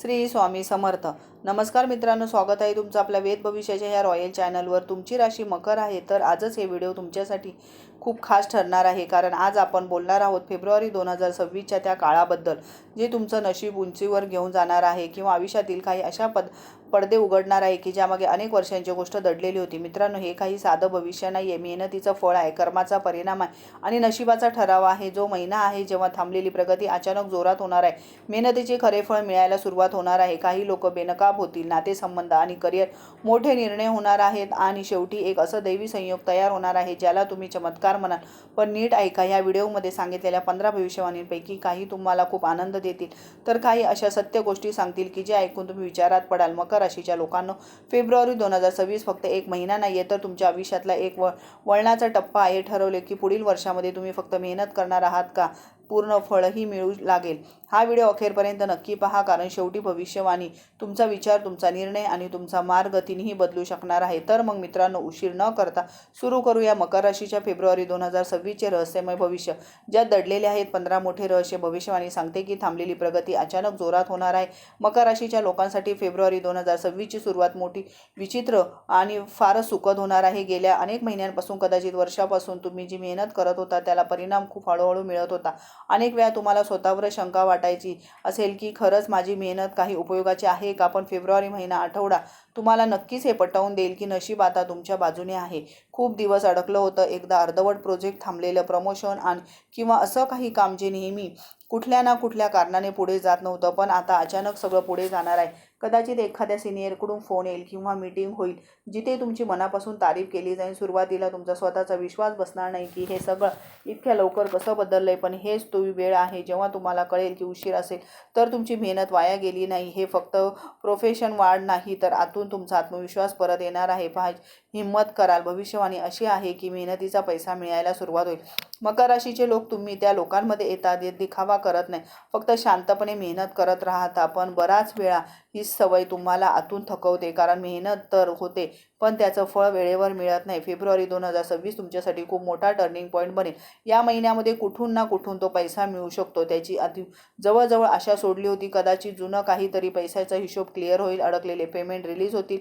श्री स्वामी समर्थ. नमस्कार मित्रांनो स्वागत आहे तुमचं आपल्या वेद भविष्याच्या ह्या रॉयल चॅनलवर. तुमची राशी मकर आहे तर आजच हे व्हिडिओ तुमच्यासाठी खूप खास ठरणार आहे कारण आज आपण बोलणार आहोत फेब्रुवारी दोन हजार सव्वीसच्या त्या काळाबद्दल जे तुमचं नशीब उंचीवर घेऊन जाणार आहे किंवा आयुष्यातील काही अशा पद पडदे उघडणार आहे की ज्यामागे अनेक वर्षांची गोष्ट दडलेली होती. मित्रांनो हे काही साधं भविष्य नाही आहे मेहनतीचं फळ आहे कर्माचा परिणाम आहे आणि नशिबाचा ठराव आहे. जो महिना आहे जेव्हा थांबलेली प्रगती अचानक जोरात होणार आहे. मेहनतीचे खरे फळ मिळायला सुरुवात होणार आहे. काही लोक लाभ होतील नातेसंबंध आणि करिअर मोठे निर्णय होणार आहेत. आणि शेवटी एक असं दैवी संयोग तयार होणार आहे ज्याला तुम्ही चमत्कार म्हणाल. पण नीट ऐका या व्हिडिओमध्ये सांगितलेल्या पंधरा भविष्यवाणींपैकी काही तुम्हाला खूप आनंद देतील. तर काही अशा सत्य गोष्टी सांगतील की जे ऐकून तुम्ही विचारात पडाल. मकर राशीच्या लोकांना फेब्रुवारी दोन हजार सव्वीस फक्त एक महिना नाही आहे तर तुमच्या आयुष्यातला एक व वळणाचा टप्पा आहे ठरवले की पुढील वर्षामध्ये तुम्ही फक्त मेहनत करणार आहात का? पूर्ण फळही मिळू लागेल. हा व्हिडिओ अखेरपर्यंत नक्की पहा कारण शेवटी भविष्यवाणी. तुमचा विचार तुमचा निर्णय आणि तुमचा मार्ग तिन्ही बदलू शकणार आहे. तर मग मित्रांनो उशीर न करता सुरू करूया मकर राशीच्या फेब्रुवारी दोन हजार सव्वीसचे रहस्यमय भविष्य. ज्यात दडलेले आहेत पंधरा मोठे रहस्य भविष्यवाणी सांगते की थांबलेली प्रगती अचानक जोरात होणार आहे. मकर राशीच्या लोकांसाठी फेब्रुवारी दोन हजार सव्वीसची सुरुवात मोठी विचित्र आणि फारच सुखद होणार आहे. गेल्या अनेक महिन्यांपासून कदाचित वर्षापासून तुम्ही जी मेहनत करत होता त्याला परिणाम खूप हळूहळू मिळत होता. अनेक वेळा तुम्हाला स्वतःवर शंका वाटायची असेल की खरंच माझी मेहनत काही उपयोगाची आहे का? पण फेब्रुवारी महिना आठवडा तुम्हाला नक्कीच हे पटवून देईल की नशीब आता तुमच्या बाजूने आहे. खूप दिवस अडकलं होतं. एकदा अर्धवट प्रोजेक्ट थांबलेलं प्रमोशन आणि किंवा असं काही काम जे नेहमी कुठल्या ना कुठल्या कारणाने पुढे जात नव्हतं पण आता अचानक सगळं पुढे जाणार आहे. कदाचित एखाद्या सिनियरकडून फोन येईल किंवा मीटिंग होईल जिथे तुमची मनापासून तारीफ केली जाईल. सुरुवातीला तुमचा स्वतःचा विश्वास बसणार नाही की हे सगळं इतक्या लवकर कसं बदललं आहे पण हेच तो वेळ आहे. जेव्हा तुम्हाला कळेल की उशीर असेल तर तुमची मेहनत वाया गेली नाही. हे फक्त प्रोफेशन वाढ नाही तर आतून तुमचा आत्मविश्वास परत येणार आहे. पहा हिंमत कराल. भविष्यवाणी अशी आहे की मेहनतीचा पैसा मिळायला सुरुवात होईल. मकर राशीचे लोक तुम्ही त्या लोकांमध्ये येतात दिखावा करत नाही. फक्त शांतपणे मेहनत करत राहता. पण बराच वेळा ही सवय तुम्हाला आतून थकवते. कारण मेहनत तर होते पण त्याचं फळ वेळेवर मिळत नाही. फेब्रुवारी दोन हजार सव्वीस तुमच्यासाठी खूप मोठा टर्निंग पॉईंट बनेल. या महिन्यामध्ये कुठून ना कुठून तो पैसा मिळू शकतो. त्याची आधी जवळजवळ आशा सोडली होती. कदाचित जुनं काहीतरी पैशाचा हिशोब क्लिअर होईल. अडकलेले पेमेंट रिलीज होतील.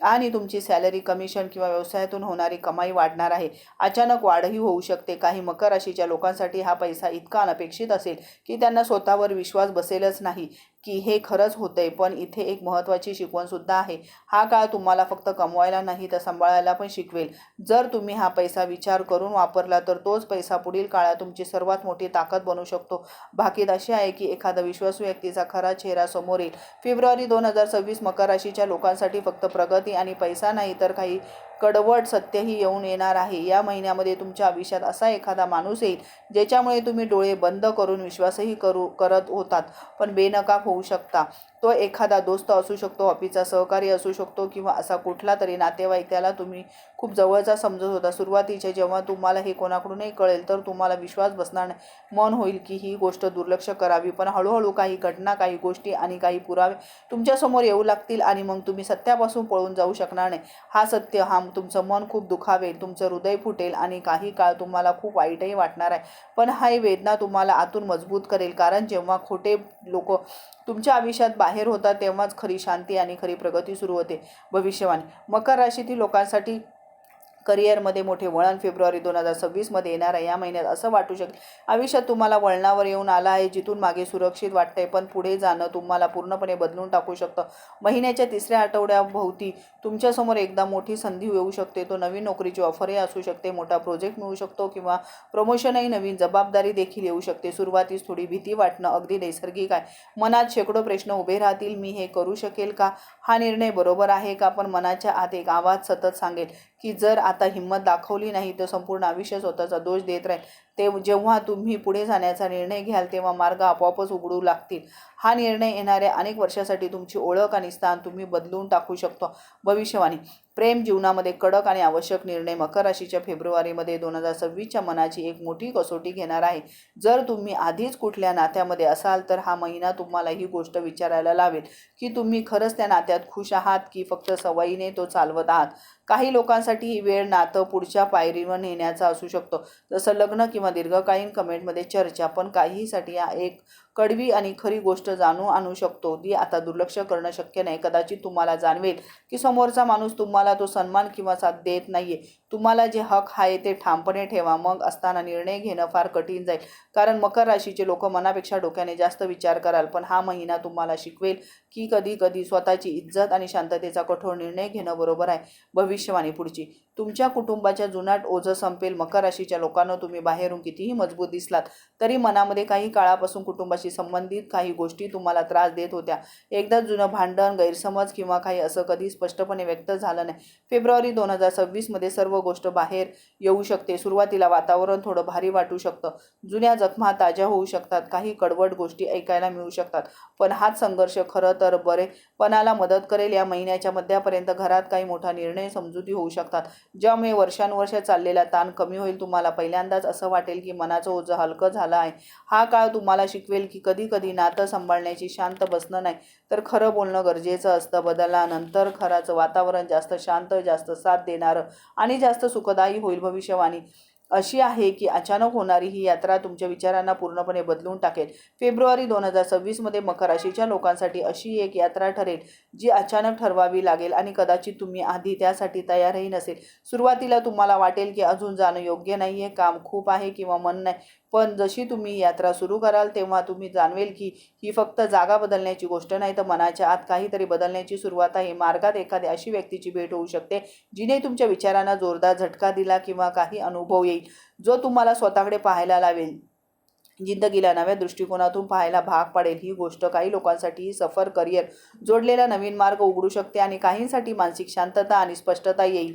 आणि तुमची सॅलरी कमिशन किंवा व्यवसायातून होणारी कमाई वाढणार आहे. अचानक वाढही होऊ शकते. काही मकर राशीच्या लोकांसाठी हा पैसा इतका अनपेक्षित असेल की त्यांना स्वतःवर विश्वास बसेलच नाही. की हे खरंच होतंय पण इथे एक महत्त्वाची शिकवणसुद्धा आहे. हा काळ तुम्हाला फक्त कमवायला नाही तर सांभाळायला पण शिकवेल. जर तुम्ही हा पैसा विचार करून वापरला तर तोच पैसा पुढील काळात तुमची सर्वात मोठी ताकद बनू शकतो. भाकीत अशी आहे की एखादा विश्वासू व्यक्तीचा खरा चेहरा समोर येईल. फेब्रुवारी दोन हजार सव्वीस मकर राशीच्या लोकांसाठी फक्त प्रगती आणि पैसा नाही तर काही कडवट सत्यही येऊन येणार आहे. या महिन्यामध्ये तुमच्या आयुष्यात असा एखादा माणूस येईल ज्याच्यामुळे तुम्ही डोळे बंद करून विश्वासही करू करत होतात. पण बेनकाब होऊ होऊ शकता. तो एखादा दोस्त असू शकतो ऑफिसचा सहकारी असू शकतो किंवा असा कुठला तरी नातेवाईक त्याला तुम्ही खूप जवळचा समजत होता. सुरुवातीचे जेव्हा तुम्हाला हे कोणाकडूनही कळेल तर तुम्हाला विश्वास बसणार नाही. मन होईल की ही गोष्ट दुर्लक्ष करावी. पण हळूहळू काही घटना काही गोष्टी आणि काही पुरावे तुमच्यासमोर येऊ लागतील आणि मग तुम्ही सत्यापासून पळून जाऊ शकणार नाही. हा सत्य हा तुमचं मन खूप दुखावेल तुमचं हृदय फुटेल आणि काही काळ तुम्हाला खूप वाईटही वाटणार आहे. पण हा वेदना तुम्हाला आतून मजबूत करेल. कारण जेव्हा खोटे लोक तुमच्या आयुष्यात बाहेर होता तेव्हाच खरी शांती आणि खरी प्रगती सुरू होते. भविष्यवाणी. मकर राशीतील लोकांसाठी करिअरमध्ये मोठे वळण फेब्रुवारी दोन हजार सव्वीसमध्ये येणार आहे. या महिन्यात असं वाटू शकते आयुष्यात तुम्हाला वळणावर येऊन आला आहे जिथून मागे सुरक्षित वाटतंय पण पुढे जाणं तुम्हाला पूर्णपणे बदलून टाकू शकतं. महिन्याच्या तिसऱ्या आठवड्याभोवती तुमच्यासमोर एकदा मोठी संधी येऊ शकते. तो नवीन नोकरीची ऑफरही असू शकते मोठा प्रोजेक्ट मिळू शकतो किंवा प्रमोशनही नवीन जबाबदारी देखील येऊ शकते. सुरुवातीस थोडी भीती वाटणं अगदी नैसर्गिक आहे. मनात शेकडो प्रश्न उभे राहतील मी हे करू शकेल का? हा निर्णय बरोबर आहे का? पण मनाच्या आत एक आवाज सतत सांगेल की जर आता आता हिंमत दाखवली नाही तर संपूर्ण आयुष्य स्वतःचा दोष देत राहील. ते जेव्हा तुम्ही पुढे जाण्याचा निर्णय घ्याल तेव्हा मार्ग आपोआपच उघडू लागतील. हा निर्णय येणाऱ्या अनेक वर्षासाठी तुमची ओळख आणि स्थान तुम्ही बदलून टाकू शकतो. भविष्यवाणी. प्रेम जीवनामध्ये कडक आणि आवश्यक निर्णय मकर राशीच्या फेब्रुवारीमध्ये दोन हजार सव्वीसच्या मनाची एक मोठी कसोटी घेणार आहे. जर तुम्ही आधीच कुठल्या नात्यामध्ये असाल तर हा महिना तुम्हाला ही गोष्ट विचारायला लावेल की तुम्ही खरंच त्या नात्यात खुश आहात की फक्त सवयीने तो चालवत आहात? काही लोकांसाठी ही वेळ नातं पुढच्या पायरीवर नेण्याचा असू शकतो. जसं लग्न किंवा दीर्घकालीन कमेंटमध्ये चर्चा पण काहीसाठी हा एक कडवी आणि खरी गोष्ट जाणून आणू शकतो. ती आता दुर्लक्ष करणं शक्य नाही. कदाचित तुम्हाला जाणवेल की समोरचा माणूस तुम्हाला तो सन्मान किंवा साथ देत नाहीये. तुम्हाला जे हक आहे ते ठामपणे ठेवा. मग असताना निर्णय घेणं फार कठीण जाईल. कारण मकर राशीचे लोक मनापेक्षा डोक्याने जास्त विचार कराल. पण हा महिना तुम्हाला शिकवेल की कधी कधी स्वतःची इज्जत आणि शांततेचा कठोर निर्णय घेणं बरोबर आहे. भविष्यवाणी पुढची. तुमच्या कुटुंबाच्या जुनाट ओझं संपेल. मकर राशीच्या लोकांना तुम्ही बाहेरून कितीही मजबूत दिसलात तरी मनामध्ये काही काळापासून कुटुंबाशी संबंधित काही गोष्टी तुम्हाला त्रास देत होत्या. एकदा जुनं भांडण गैरसमज किंवा काही असं कधी स्पष्टपणे व्यक्त झालं नाही. फेब्रुवारी दोन हजार सव्वीसमध्ये सर्व गोष्ट बाहेर येऊ शकते. सुरुवातीला वातावरण थोडं भारी वाटू शकतं. जुन्या जखमा ताज्या होऊ शकतात. काही कडवट गोष्टी ऐकायला मिळू शकतात. पण हाच संघर्ष खरं तर बरेपणाला मदत करेल. या महिन्याच्या मध्यापर्यंत घरात काही मोठा निर्णय समजुती होऊ शकतात. ज्यामुळे वर्षानुवर्ष चाललेला ताण कमी होईल. तुम्हाला पहिल्यांदाच असं वाटेल की मनाचं ओझं हलकं झालं आहे. हा काळ तुम्हाला शिकवेल की की कधी कधी नातं सांभाळण्याची शांत बसणं नाही. तर खरं बोलणं गरजेचं असतं. बदलानंतर खराचं वातावरण जास्त शांत जास्त साथ देणारं आणि जास्त सुखदायी होईल भविष्यवाणी. अशी आहे की अचानक होणारी ही यात्रा तुमच्या विचारांना पूर्णपणे बदलून टाकेल. फेब्रुवारी दोन हजार सव्वीसमध्ये मकर राशीच्या लोकांसाठी अशी एक यात्रा ठरेल जी अचानक ठरवावी लागेल आणि कदाचित तुम्ही आधी त्यासाठी तयारही नसेल. सुरुवातीला तुम्हाला वाटेल की अजून जाणं योग्य नाही आहे काम खूप आहे किंवा मन नाही. पण जशी तुम्ही यात्रा सुरू कराल तेव्हा तुम्ही जाणवेल की ही फक्त जागा बदलण्याची गोष्ट नाही तर मनाच्या आत काहीतरी बदलण्याची सुरुवात आहे. मार्गात एखाद्या अशी व्यक्तीची भेट होऊ शकते जिने तुमच्या विचारांना जोरदार झटका दिला किंवा काही अनुभव येईल जो तुम्हाला स्वतःकडे पाहायला लावेल जिंदगीला नव्या दृष्टिकोनातून पाहायला भाग पाडेल ही गोष्ट काही लोकांसाठी सफर करिअर जोडलेला नवीन मार्ग उघडू शकते आणि काहींसाठी मानसिक शांतता आणि स्पष्टता येईल.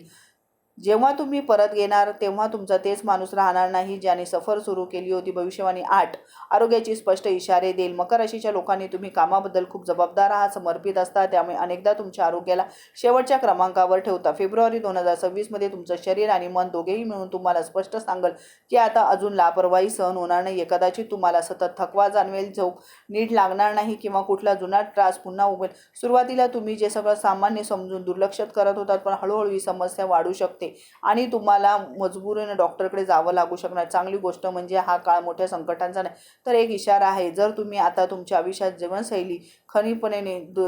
जेव्हा तुम्ही परत येणार तेव्हा तुमचा तेच माणूस राहणार नाही ज्याने सफर सुरू केली होती भविष्यवाणी आठ. आरोग्याची स्पष्ट इशारे देईल. मकर राशीच्या लोकांनी तुम्ही कामाबद्दल खूप जबाबदार आहात समर्पित असता त्यामुळे अनेकदा तुमच्या आरोग्याला शेवटच्या क्रमांकावर ठेवता. फेब्रुवारी दोन हजार सव्वीसमध्ये तुमचं शरीर आणि मन दोघेही मिळून तुम्हाला स्पष्ट सांगल की आता अजून लापरवाही सहन होणार नाही. कदाचित तुम्हाला सतत थकवा जाणवेल झोप नीट लागणार नाही किंवा कुठला जुना त्रास पुन्हा उभेल सुरुवातीला तुम्ही जे सगळं सामान्य समजून दुर्लक्षित करत होतात पण हळूहळू ही समस्या वाढू शकते. आणि तुम्हाला मजबुरीने डॉक्टरकडे जावं लागू शकणार. चांगली गोष्ट म्हणजे हा काळ मोठ्या संकटांचा नाही. तर एक इशारा आहे जर तुम्ही आता तुमच्या आयुष्यात जीवनशैली खनीपणे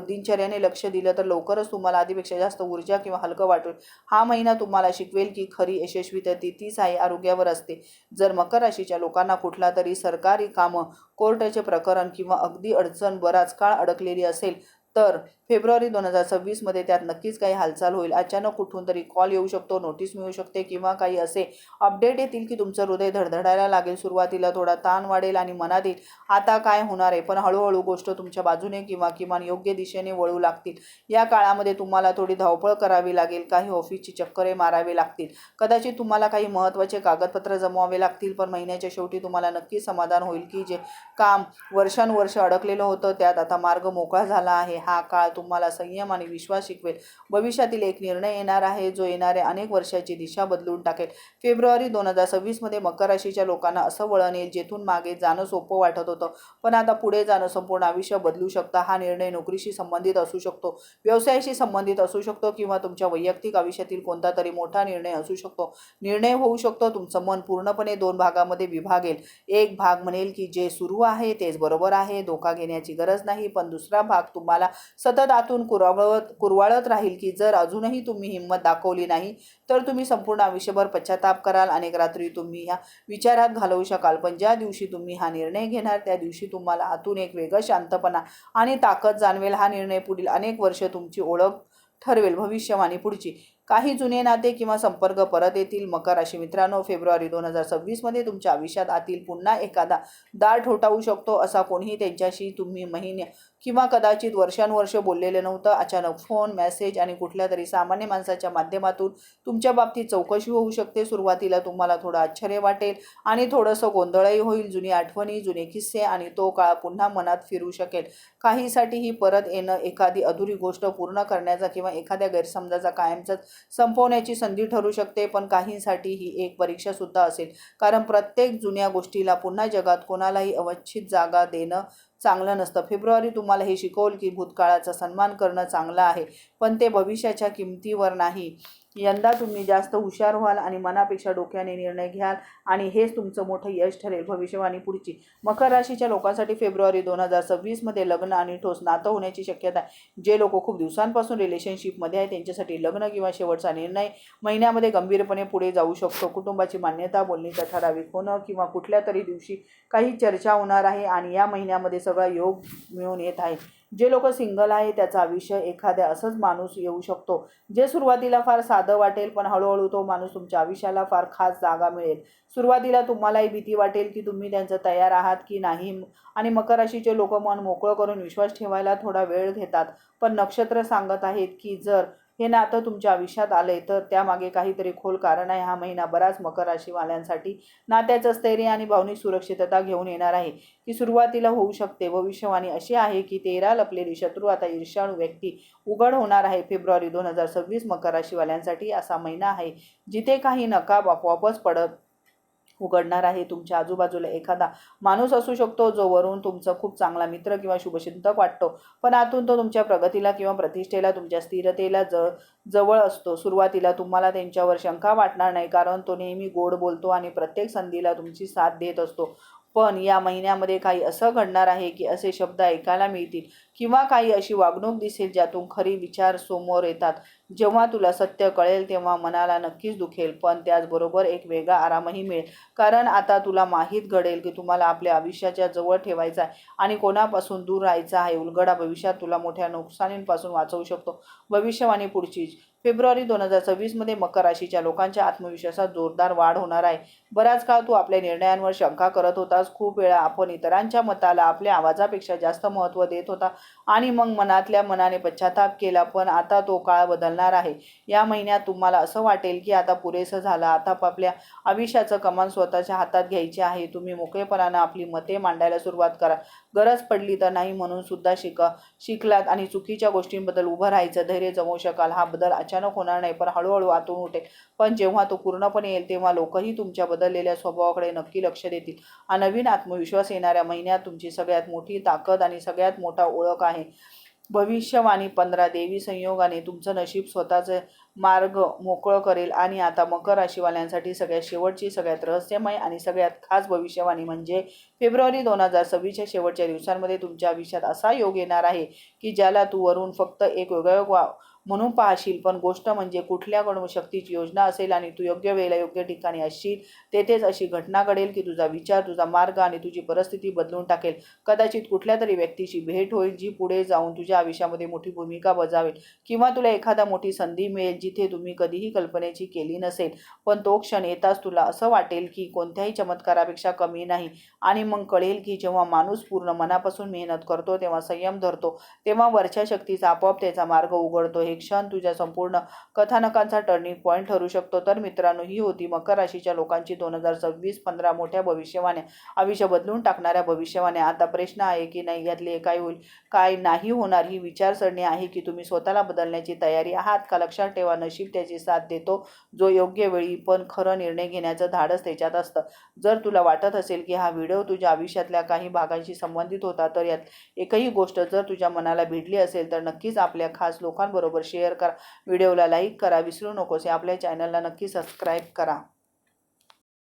दिनचर्याने लक्ष दिलं तर लवकरच तुम्हाला आधीपेक्षा जास्त ऊर्जा किंवा हलकं वाटेल. हा महिना तुम्हाला शिकवेल की खरी यशस्वीता ती तीच आहे आरोग्यावर असते. जर मकर राशीच्या लोकांना कुठला तरी सरकारी कामं कोर्टाचे प्रकरण किंवा अगदी अडचण बराच काळ अडकलेली असेल तर फेब्रुवारी दोन हजार सव्वीसमध्ये त्यात नक्कीच काही हालचाल होईल. अचानक कुठून तरी कॉल येऊ शकतो नोटीस मिळू शकते किंवा काही असे अपडेट येतील की तुमचं हृदय धडधडायला लागेल सुरुवातीला थोडा ताण वाढेल आणि मनात येईल आता काय होणार आहे? पण हळूहळू गोष्ट तुमच्या बाजूने किंवा किमान योग्य दिशेने वळू लागतील. या काळामध्ये तुम्हाला थोडी धावपळ करावी लागेल काही ऑफिसची चक्करे मारावे लागतील. कदाचित तुम्हाला काही महत्त्वाचे कागदपत्र जमवावे लागतील पण महिन्याच्या शेवटी तुम्हाला नक्की समाधान होईल की जे काम वर्षानुवर्ष अडकलेलं होतं त्यात आता मार्ग मोकळा झाला आहे. हा काळ तुम्हाला संयम आणि विश्वास शिकवेल. भविष्यातील एक निर्णय येणार आहे जो येणाऱ्या अनेक वर्षाची दिशा बदलून टाकेल. फेब्रुवारी दोन हजार सव्वीसमध्ये मकर राशीच्या लोकांना असं वळण येईल जेथून मागे जाणं सोपं वाटत होतं. पण आता पुढे जाणं संपूर्ण आयुष्य बदलू शकता. हा निर्णय नोकरीशी संबंधित असू शकतो व्यवसायाशी संबंधित असू शकतो किंवा तुमच्या वैयक्तिक आयुष्यातील कोणता तरी मोठा निर्णय असू शकतो. निर्णय होऊ शकतो तुमचं मन पूर्णपणे दोन भागामध्ये विभागेल. एक भाग म्हणेल की जे सुरू आहे तेच बरोबर आहे धोका घेण्याची गरज नाही. पण दुसरा भाग तुम्हाला सतत आतून कुरवळत कुरवाळत राहील की जर अजूनही तुम्ही हिंमत दाखवली नाही तर तुम्ही संपूर्ण आयुष्यभर पश्चाताप कराल अनेक रात्री तुम्ही ह्या विचारात घालवू शकाल. पण ज्या दिवशी तुम्ही हा निर्णय घेणार त्या दिवशी तुम्हाला आतून एक वेगळं शांतपणा आणि ताकद जाणवेल. हा निर्णय पुढील अनेक वर्ष तुमची ओळख ठरवेल भविष्यवाणी पुढची. काही जुने नाते किंवा संपर्क परत येतील. मकर राशी मित्रांनो फेब्रुवारी दोन हजार सव्वीसमध्ये तुमच्या आयुष्यात आतील पुन्हा एखादा दार ठोठावू शकतो. असा कोणीही त्यांच्याशी तुम्ही महिने किंवा कदाचित वर्षानुवर्ष बोललेले नव्हतं अचानक फोन मेसेज आणि कुठल्या तरी सामान्य माणसाच्या माध्यमातून तुमच्या बाबतीत चौकशी होऊ शकते. सुरुवातीला तुम्हाला थोडं आश्चर्य वाटेल आणि थोडंसं गोंधळही होईल. जुनी आठवणी जुने किस्से आणि तो काळ पुन्हा मनात फिरू शकेल. काहीसाठी ही परत येणं एखादी अधुरी गोष्ट पूर्ण करण्याचा किंवा एखाद्या गैरसमजाचा कायमचाच संपवण्याची संधी ठरू शकते पण काहींसाठी ही एक परीक्षासुद्धा असेल. कारण प्रत्येक जुन्या गोष्टीला पुन्हा जगात कोणालाही अवच्छित जागा देणं चांगलं नसतं. फेब्रुवारी तुम्हाला हे शिकवल की भूतकाळाचा सन्मान करणं चांगलं आहे पण ते भविष्याच्या किमतीवर नाही. यंदा तुम्ही जास्त हुशार व्हाल आणि मनापेक्षा डोक्याने निर्णय घ्याल आणि हेच तुमचं मोठं यश ठरेल भविष्यवाणी पुढची. मकर राशीच्या लोकांसाठी फेब्रुवारी दोन हजार सव्वीसमध्ये लग्न आणि ठोस नातं होण्याची शक्यता आहे. जे लोक खूप दिवसांपासून रिलेशनशिपमध्ये आहे त्यांच्यासाठी लग्न किंवा शेवटचा निर्णय महिन्यामध्ये गंभीरपणे पुढे जाऊ शकतो. कुटुंबाची मान्यता बोलणीचा ठराविक होणं किंवा कुठल्या तरी दिवशी काही चर्चा होणार आहे आणि या महिन्यामध्ये सगळा योग मिळून येत आहे. जे लोक सिंगल आहे त्याचा आयुष्य एखाद्या असंच माणूस येऊ शकतो. जे सुरुवातीला फार साधं वाटेल पण हळूहळू तो माणूस तुमच्या आयुष्याला फार खास जागा मिळेल. सुरुवातीला तुम्हालाही भीती वाटेल की तुम्ही त्यांचं तयार आहात की नाही. आणि मकर राशीचे लोक मन मोकळं करून विश्वास ठेवायला थोडा वेळ घेतात. पण नक्षत्र सांगत आहेत की जर हे नातं तुमच्या आयुष्यात आलंय तर त्यामागे काहीतरी खोल कारण आहे. हा महिना बराच मकर राशीवाल्यांसाठी नात्याचं स्थैर्य आणि भावनिक सुरक्षितता घेऊन येणार आहे. की सुरुवातीला होऊ शकते. भविष्यवाणी अशी आहे की तेरा लपलेली शत्रू आता ईर्ष्याळू व्यक्ती उघड होणार आहे. फेब्रुवारी दोन हजार सव्वीस मकर राशीवाल्यांसाठी असा महिना आहे जिथे काही नकाब आपोआपच पडत उघडणार आहे. तुमच्या आजूबाजूला एखादा माणूस असू शकतो जो वरून तुमचा खूप चांगला मित्र किंवा शुभचिंतक वाटतो. पण आतून तो तुमच्या प्रगतीला किंवा प्रतिष्ठेला तुमच्या स्थिरतेला ज जवळ असतो. सुरुवातीला तुम्हाला त्यांच्यावर शंका वाटणार नाही कारण तो नेहमी गोड बोलतो आणि प्रत्येक संधीला तुमची साथ देत असतो. पण या महिन्यामध्ये काही असं घडणार आहे की असे शब्द ऐकायला मिळतील किंवा काही अशी वागणूक दिसेल ज्यातून खरी विचार समोर येतात. जेव्हा तुला सत्य कळेल तेव्हा मनाला नक्कीच दुखेल पण त्याचबरोबर एक वेगळा आरामही मिळेल. कारण आता तुला माहीत घडेल की तुम्हाला आपल्या आयुष्याच्या जवळ ठेवायचं आहे आणि कोणापासून दूर राहायचं आहे. उलगडा भविष्यात तुला मोठ्या नुकसानींपासून वाचवू शकतो. भविष्यवाणी पुढचीच फेब्रुवारी दोन हजार सव्वीसमध्ये मकर राशीच्या लोकांच्या आत्मविश्वासात जोरदार वाढ होणार आहे. बराच काळ तू आपल्या निर्णयांवर शंका करत होतास खूप वेळा आपण इतरांच्या मताला आपल्या आवाजापेक्षा जास्त महत्त्व देत होता आणि मग मनातल्या मनाने पश्चाताप केला पण आता तो काळ बदलणार आहे. या महिन्यात तुम्हाला असं वाटेल की आता पुरेसं झालं. आता आपल्या आयुष्याचं कमान स्वतःच्या हातात घ्यायचे आहे. तुम्ही मोकळेपणानं आपली मते मांडायला सुरुवात करा. गरज पडली तर नाही म्हणून सुद्धा शिका. शिकलात आणि चुकीच्या गोष्टींबद्दल उभं राहायचं. धैर्य जमवू शकाल. हा बदल अचानक अचानक होणार नाही पण हळूहळू आतून उठेल. पण जेव्हा तो पूर्णपणे येईल तेव्हा लोकही तुमच्या बदललेल्या स्वभावाकडे नक्की लक्ष देतील. हा नवीन आत्मविश्वास येणाऱ्या महिन्यात तुमची सगळ्यात मोठी ताकद आणि सगळ्यात मोठा ओळख आहे. भविष्यवाणी पंधरा देवी संयोगाने तुमचं नशीब स्वतःचं मार्ग मोकळं करेल आणि आता मकर राशीवाल्यांसाठी सगळ्यात शेवटची सगळ्यात रहस्यमय आणि सगळ्यात खास भविष्यवाणी म्हणजे फेब्रुवारी दोन हजार सव्वीसच्या शेवटच्या दिवसांमध्ये तुमच्या आयुष्यात असा योग येणार आहे की ज्याला तू वरून फक्त एक वेगळं वा म्हणून पाहशील. पण गोष्ट म्हणजे कुठल्या शक्तीची योजना असेल आणि तू योग्य वेळेला योग्य ठिकाणी असशील तेथेच अशी घटना घडेल की तुझा विचार तुझा मार्ग आणि तुझी परिस्थिती बदलून टाकेल. कदाचित कुठल्या तरी व्यक्तीची भेट होईल जी पुढे जाऊन तुझ्या आयुष्यामध्ये मोठी भूमिका बजावेल किंवा तुला एखादा मोठी संधी मिळेल जिथे तुम्ही कधीही कल्पनेची केली नसेल. पण तो क्षण येताच तुला असं वाटेल की कोणत्याही चमत्कारापेक्षा कमी नाही आणि मग कळेल की जेव्हा माणूस पूर्ण मनापासून मेहनत करतो तेव्हा संयम धरतो तेव्हा वरच्या शक्तीचा आपोआप त्याचा मार्ग उघडतो. हे क्षण तुझ्या संपूर्ण कथानकांचा टर्निंग पॉईंट ठरू शकतो. तर मित्रांनो ही होती मकर राशीच्या लोकांची दोन हजार सव्वीस पंधरा मोठ्या भविष्यवाण्या. आयुष्य बदलून टाकणाऱ्या भविष्यवाण्या. आता प्रश्न आहे की नाही यातले काय होईल? काय नाही होणार ही विचारसरणी आहे की तुम्ही स्वतःला बदलण्याची तयारी आहात का? लक्षात ठेवा नशीब त्याची साथ देतो. जो योग्य वेळी पण खरं निर्णय घेण्याचं धाडस त्याच्यात असतं. जर तुला वाटत असेल की हा व्हिडिओ तुझ्या आयुष्यातल्या काही भागांशी संबंधित होता तर यात एकही गोष्ट जर तुझ्या मनाला भिडली असेल तर नक्कीच आपल्या खास लोकांबरोबर शेअर करा. व्हिडिओला लाईक करा विसरू नकोस. आपल्या चॅनलला नक्की सबस्क्राईब करा.